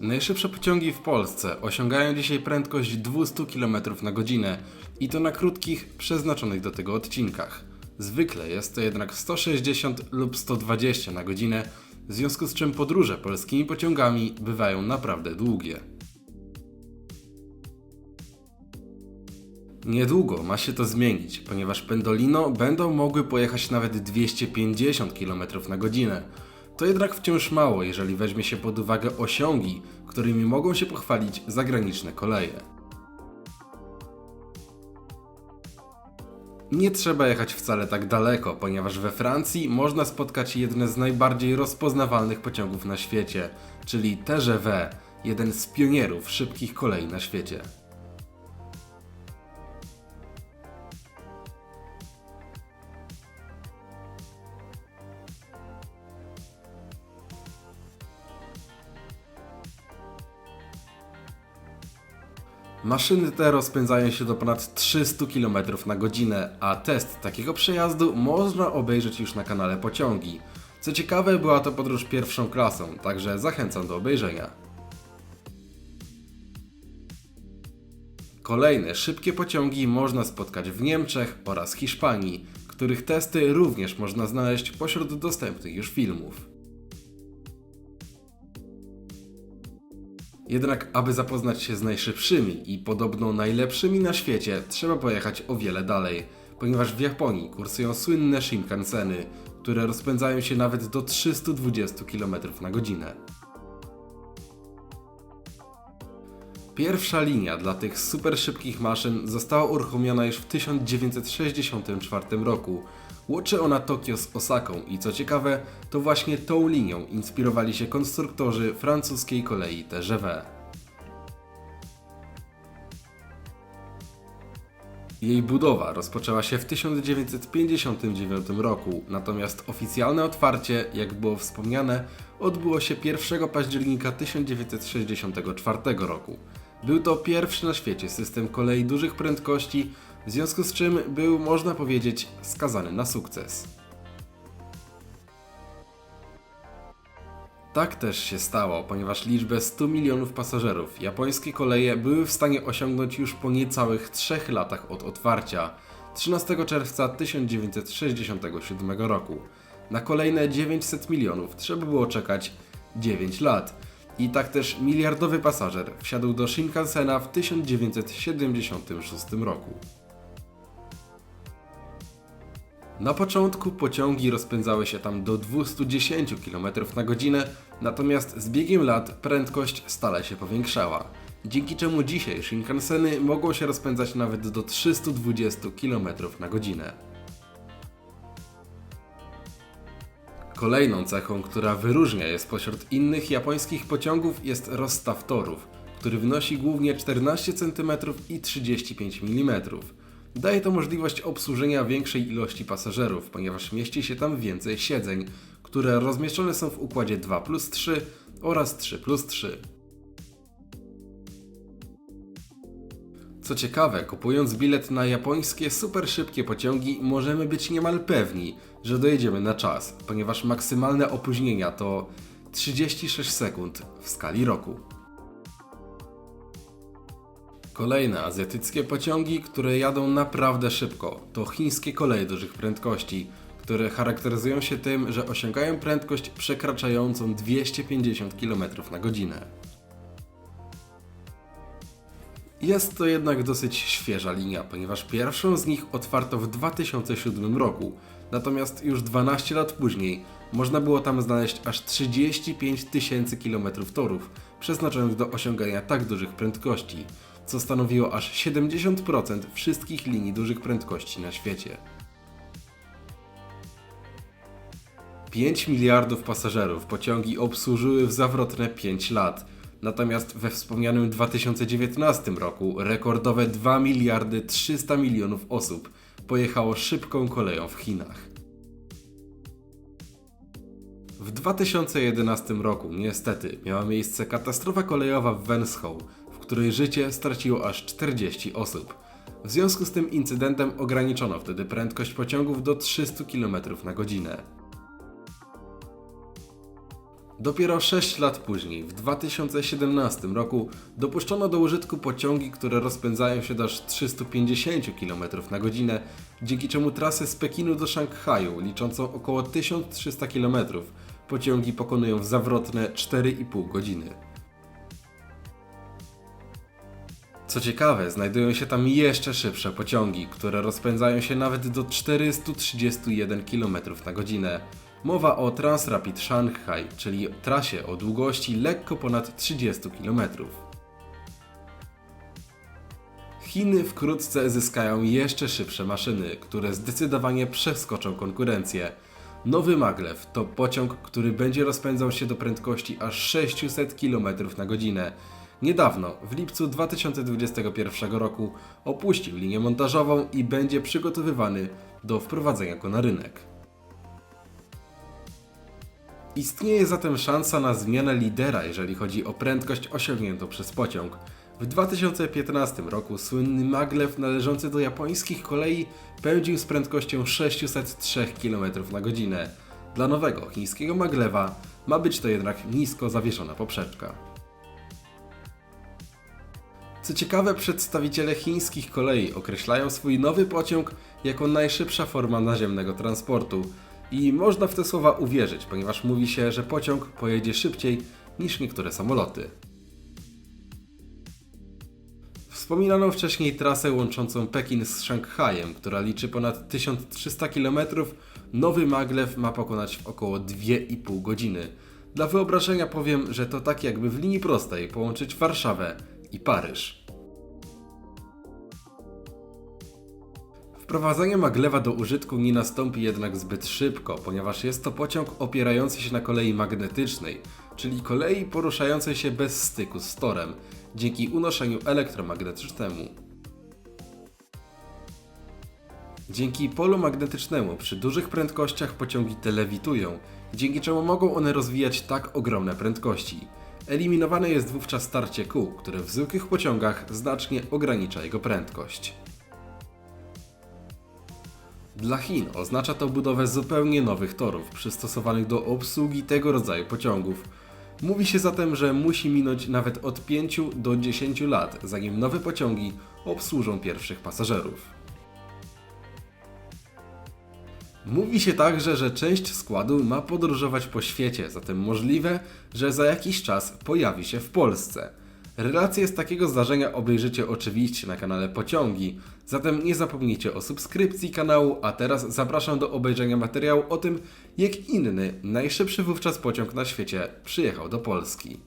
Najszybsze pociągi w Polsce osiągają dzisiaj prędkość 200 km na godzinę i to na krótkich, przeznaczonych do tego odcinkach. Zwykle jest to jednak 160 lub 120 na godzinę, w związku z czym podróże polskimi pociągami bywają naprawdę długie. Niedługo ma się to zmienić, ponieważ Pendolino będą mogły pojechać nawet 250 km na godzinę. To jednak wciąż mało, jeżeli weźmie się pod uwagę osiągi, którymi mogą się pochwalić zagraniczne koleje. Nie trzeba jechać wcale tak daleko, ponieważ we Francji można spotkać jedne z najbardziej rozpoznawalnych pociągów na świecie, czyli TGV, jeden z pionierów szybkich kolei na świecie. Maszyny te rozpędzają się do ponad 300 km na godzinę, a test takiego przejazdu można obejrzeć już na kanale Pociągi. Co ciekawe, była to podróż pierwszą klasą, także zachęcam do obejrzenia. Kolejne szybkie pociągi można spotkać w Niemczech oraz Hiszpanii, których testy również można znaleźć pośród dostępnych już filmów. Jednak aby zapoznać się z najszybszymi i podobno najlepszymi na świecie, trzeba pojechać o wiele dalej, ponieważ w Japonii kursują słynne Shinkanseny, które rozpędzają się nawet do 320 km na godzinę. Pierwsza linia dla tych super szybkich maszyn została uruchomiona już w 1964 roku. Łączy ona Tokio z Osaką i co ciekawe, to właśnie tą linią inspirowali się konstruktorzy francuskiej kolei TGV. Jej budowa rozpoczęła się w 1959 roku, natomiast oficjalne otwarcie, jak było wspomniane, odbyło się 1 października 1964 roku. Był to pierwszy na świecie system kolei dużych prędkości, w związku z czym był, można powiedzieć, skazany na sukces. Tak też się stało, ponieważ liczbę 100 milionów pasażerów japońskie koleje były w stanie osiągnąć już po niecałych 3 latach od otwarcia 13 czerwca 1967 roku. Na kolejne 900 milionów trzeba było czekać 9 lat. I tak też miliardowy pasażer wsiadł do Shinkansena w 1976 roku. Na początku pociągi rozpędzały się tam do 210 km na godzinę, natomiast z biegiem lat prędkość stale się powiększała. Dzięki czemu dzisiaj Shinkanseny mogą się rozpędzać nawet do 320 km na godzinę. Kolejną cechą, która wyróżnia je spośród innych japońskich pociągów jest rozstaw torów, który wynosi głównie 14 cm i 35 mm. Daje to możliwość obsłużenia większej ilości pasażerów, ponieważ mieści się tam więcej siedzeń, które rozmieszczone są w układzie 2 plus 3 oraz 3 plus 3. Co ciekawe, kupując bilet na japońskie super szybkie pociągi, możemy być niemal pewni, że dojedziemy na czas, ponieważ maksymalne opóźnienia to 36 sekund w skali roku. Kolejne azjatyckie pociągi, które jadą naprawdę szybko, to chińskie koleje dużych prędkości, które charakteryzują się tym, że osiągają prędkość przekraczającą 250 km na godzinę. Jest to jednak dosyć świeża linia, ponieważ pierwszą z nich otwarto w 2007 roku, natomiast już 12 lat później można było tam znaleźć aż 35 tysięcy kilometrów torów przeznaczonych do osiągania tak dużych prędkości, co stanowiło aż 70% wszystkich linii dużych prędkości na świecie. 5 miliardów pasażerów pociągi obsłużyły w zawrotne 5 lat. Natomiast we wspomnianym 2019 roku rekordowe 2 miliardy 300 milionów osób pojechało szybką koleją w Chinach. W 2011 roku niestety miała miejsce katastrofa kolejowa w Wenzhou, w której życie straciło aż 40 osób. W związku z tym incydentem ograniczono wtedy prędkość pociągów do 300 km na godzinę. Dopiero 6 lat później, w 2017 roku, dopuszczono do użytku pociągi, które rozpędzają się do aż 350 km na godzinę, dzięki czemu trasę z Pekinu do Szanghaju, liczącą około 1300 km, pociągi pokonują w zawrotne 4,5 godziny. Co ciekawe, znajdują się tam jeszcze szybsze pociągi, które rozpędzają się nawet do 431 km na godzinę. Mowa o Transrapid Shanghai, czyli trasie o długości lekko ponad 30 km. Chiny wkrótce zyskają jeszcze szybsze maszyny, które zdecydowanie przeskoczą konkurencję. Nowy Maglev to pociąg, który będzie rozpędzał się do prędkości aż 600 km na godzinę. Niedawno, w lipcu 2021 roku, opuścił linię montażową i będzie przygotowywany do wprowadzenia go na rynek. Istnieje zatem szansa na zmianę lidera, jeżeli chodzi o prędkość osiągniętą przez pociąg. W 2015 roku słynny maglev należący do japońskich kolei pędził z prędkością 603 km na godzinę. Dla nowego chińskiego maglewa ma być to jednak nisko zawieszona poprzeczka. Co ciekawe, przedstawiciele chińskich kolei określają swój nowy pociąg jako najszybsza forma naziemnego transportu. I można w te słowa uwierzyć, ponieważ mówi się, że pociąg pojedzie szybciej niż niektóre samoloty. Wspominaną wcześniej trasę łączącą Pekin z Szanghajem, która liczy ponad 1300 km, nowy maglev ma pokonać w około 2,5 godziny. Dla wyobrażenia powiem, że to tak jakby w linii prostej połączyć Warszawę i Paryż. Wprowadzenie maglewa do użytku nie nastąpi jednak zbyt szybko, ponieważ jest to pociąg opierający się na kolei magnetycznej, czyli kolei poruszającej się bez styku z torem, dzięki unoszeniu elektromagnetycznemu. Dzięki polu magnetycznemu przy dużych prędkościach pociągi te lewitują, dzięki czemu mogą one rozwijać tak ogromne prędkości. Eliminowane jest wówczas starcie kół, które w zwykłych pociągach znacznie ogranicza jego prędkość. Dla Chin oznacza to budowę zupełnie nowych torów, przystosowanych do obsługi tego rodzaju pociągów. Mówi się zatem, że musi minąć nawet od 5 do 10 lat, zanim nowe pociągi obsłużą pierwszych pasażerów. Mówi się także, że część składu ma podróżować po świecie, zatem możliwe, że za jakiś czas pojawi się w Polsce. Relacje z takiego zdarzenia obejrzycie oczywiście na kanale Pociągi, zatem nie zapomnijcie o subskrypcji kanału, a teraz zapraszam do obejrzenia materiału o tym, jak inny, najszybszy wówczas pociąg na świecie przyjechał do Polski.